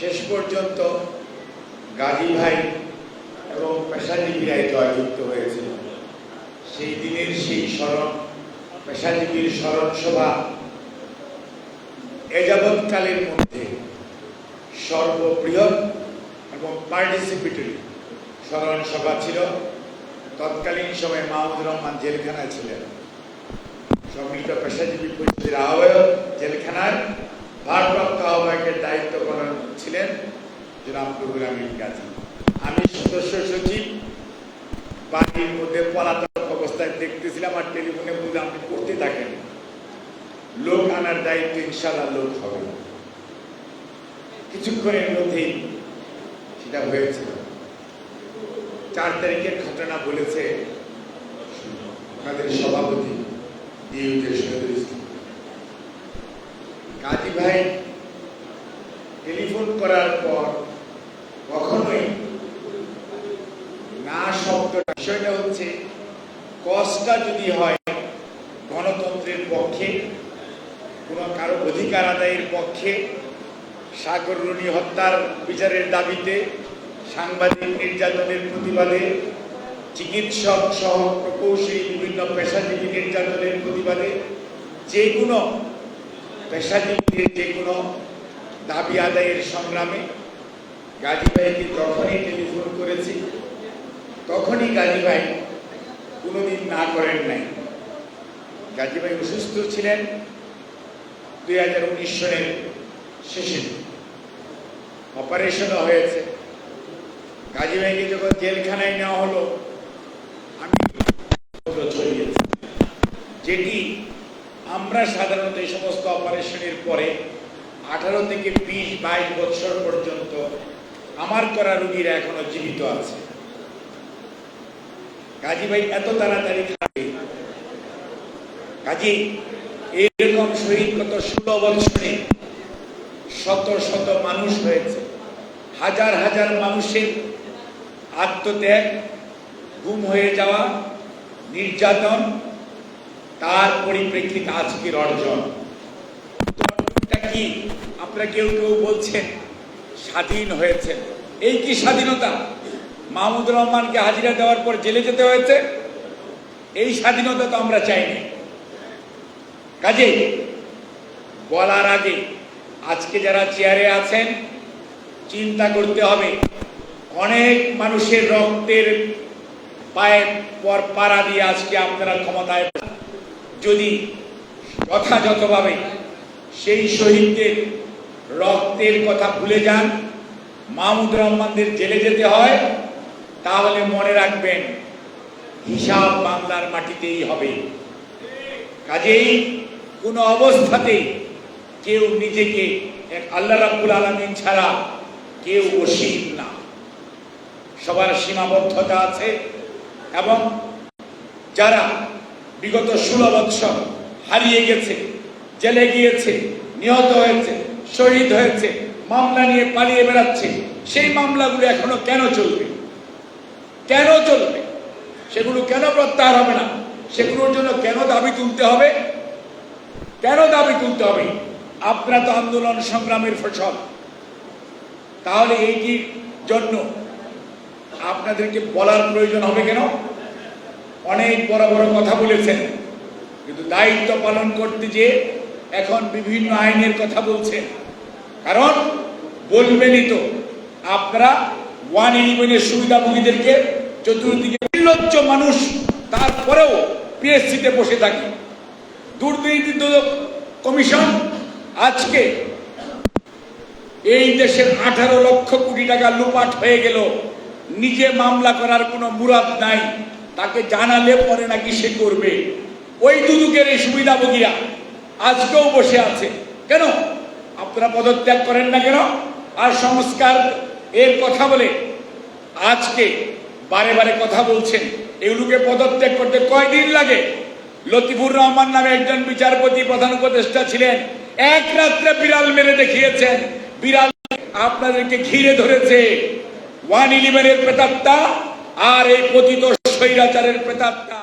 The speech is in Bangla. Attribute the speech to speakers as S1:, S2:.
S1: শেষ পর্যন্ত গাজী ভাই এবং পেশাজীবীরাই জয়যুক্ত হয়েছিল। সেই দিনের সেই স্মরণ, পেশাজীবীর স্মরণ সভা এযাবৎকালের মধ্যে সর্ববৃহৎ এবং পার্টিসিপেটরি স্মরণ সভা ছিল। তৎকালীন সময়ে মাহমুদুর রহমান জেলখানায় ছিলেন। সম্মিলিত পেশাজীবী পরিষদের আহ্বায়ক জেলখানার ভারপ্রাপ্ত আহ্বায়কের দায়িত্ব পালন ছিলেন জনাব আমি সদস্য সচিব, বাড়ির মধ্যে পলাতক অবস্থায় দেখতেছিলাম আর টেলিফোনে বলে আপনি করতে থাকেন। লোক আনার দায়িত্ব ইনশাল্লাহ লোক হবে কিছুক্ষণের মধ্যেই সেটা হয়েছিল চার তারিখের ঘটনা বলেছে আমাদের সভাপতি ইসলাম কাজী ভাই টেলিফোন করার পর কখনোই না শব্দটা। বিষয়টা হচ্ছে কষ্টটা যদি হয় গণতন্ত্রের পক্ষে, কোনো কারও অধিকার আদায়ের পক্ষে, সাগর রুনি হত্যার বিচারের দাবিতে, সাংবাদিক নির্যাতনের প্রতিবাদে, চিকিৎসক সহ প্রকৌশলী বিভিন্ন পেশাজীবী নির্যাতনের প্রতিবাদে যে কোনো পেশাজীবীদের যে কোনো দাবি আদায়ের সংগ্রামে গাজী ভাইকে যখনই টেলিফোন করেছি, তখনই গাজী ভাই কোনোদিন না করেন নাই। গাজী ভাই অসুস্থ ছিলেন দুই হাজার উনিশ সনের শেষে। অপারেশনও হয়েছে। গাজী যখন জেলখানায় নেওয়া হলো, আমি ছড়িয়েছি যেটি আমরা সাধারণত এই সমস্ত অপারেশনের পরে আঠারো থেকে বিশ, বাইশ বছর পর্যন্ত আমার করা রুগীরা এখনও জীবিত আছে। গাজী ভাই, এত তাড়াতাড়ি খাবে। কাজী, এরকম শহীদ কত ষোলো বছরে শত শত মানুষ হয়েছে। হাজার হাজার মানুষের আত্মত্যাগ, গুম হয়ে যাওয়া, নির্যাতন তার পরিপ্রেক্ষিতে আজকের অর্জন কি? আপনারা কেউ কেউ বলছেন, স্বাধীন হয়েছে। এই কি স্বাধীনতা? মাহমুদুর রহমানকে হাজিরা দেওয়ার পর জেলে যেতে হয়েছে? এই স্বাধীনতা তো আমরা চাইনি। কাজে বলার আগে আজকে যারা চেয়ারে আছেন, চিন্তা করতে হবে, অনেক মানুষের রক্তের পায়ে পর পাড়া দিয়ে আজকে আপনারা ক্ষমতায় যদি যথাযথভাবে। সেই শহীদদের রক্তের কথা ভুলে যান। মাহমুদ রহমানদের জেলে যেতে হয়। তাহলে মনে রাখবেন, হিসাব বাংলার মাটিতেই হবে। কাজেই কোনো অবস্থাতেই কেউ নিজেকে এক আল্লাহ রাব্বুল আলমিন ছাড়া কেউ অসীম না। সবার সীমাবদ্ধতা আছে এবং যারা বিগত ষোলো বৎসর হারিয়ে গেছে, জেলে গিয়েছে, নিহত হয়েছে, শহীদ হয়েছে, মামলা নিয়ে পালিয়ে বেড়াচ্ছে। সেই মামলাগুলো এখনও কেন চলবে? কেন চলবে? সেগুলো কেন প্রত্যাহার হবে না? সেগুলোর জন্য কেন দাবি তুলতে হবে? কেন দাবি তুলতে হবে? আপনারা তো আন্দোলন সংগ্রামের ফসল। তাহলে এইটির জন্য? আপনাদেরকে বলার প্রয়োজন হবে কেন? অনেক বড় বড় কথা বলেছেন। কিন্তু দায়িত্ব পালন করতে যে এখন বিভিন্ন আইনের কথা বলছেন। কারণ বলবেনই তো, আপনারা ওয়ান ইলেভেনের সুবিধাভোগীদেরকে চতুর্দিকে নির্লজ্জ মানুষ, তারপরেও পিএসসিতে বসে থাকি। দুর্নীতি কমিশন আজকে এই দেশের আঠারো লক্ষ কোটি টাকা লুপাট হয়ে গেল। নিজে মামলা করার কোনো মুরাদ নাই। তাকে জানালে পরে নাকি সে করবে। ওই দুদুকের এই সুবিধা সুবিধাভোগীরা আজকেও বসে আছে। কেন? আপনারা পদত্যাগ করেন না কেন? আর সংস্কার এর কথা বলে আজকে বারে বারে কথা বলছেন। এগুলোকে পদত্যাগ করতে কয়দিন লাগে? লতিফুর রহমান নামে একজন বিচারপতি, প্রধান উপদেষ্টা ছিলেন। এক রাত্রে বিড়াল মেরে দেখিয়েছেন। বিড়াল আপনাদেরকে ঘিরে ধরেছে। ওয়ান ইলেভেনের প্রেতাত্মা আর এই পতিত স্বৈরাচারের প্রেতাত্মা